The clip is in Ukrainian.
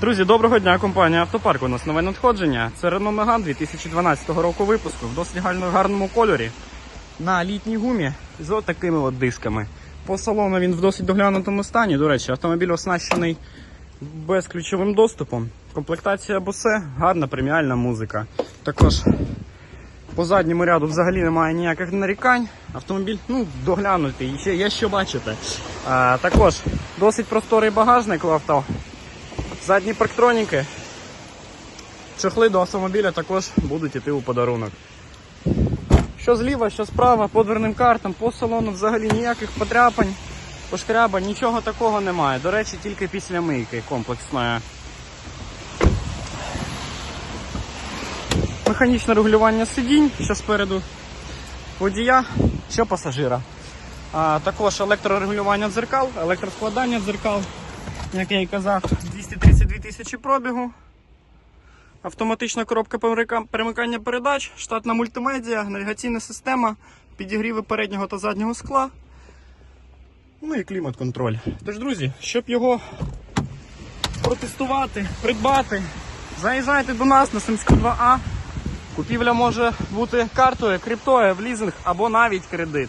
Друзі, доброго дня, компанія Автопарк. У нас нове надходження. Це Renault Megane 2012 року випуску в досить гарному кольорі. На літній гумі з от такими от дисками. По салону він в досить доглянутому стані. До речі, автомобіль оснащений безключовим доступом. Комплектація Bose, гарна преміальна музика. Також по задньому ряду взагалі немає ніяких нарікань. Автомобіль ну, доглянутий, є що бачити. А, також досить просторий багажник у авто. Задні парктроніки. Чохли до автомобіля також будуть йти у подарунок. Що зліва, що справа, по дверним картам, по салону взагалі ніяких потряпань, пошкрябань, нічого такого немає. До речі, тільки після мийки комплексної. Механічне регулювання сидінь, що спереду водія, що пасажира. А, також електрорегулювання дзеркал, електроскладання дзеркал, як я і казав, 232 тисячі пробігу. Автоматична коробка перемикання передач, штатна мультимедіа, навігаційна система, підігріви переднього та заднього скла. Ну і клімат-контроль. Тож, друзі, щоб його протестувати, придбати, заїжджайте до нас на Сумську 2А. Купівля може бути картою, криптою, в лізинг або навіть кредит.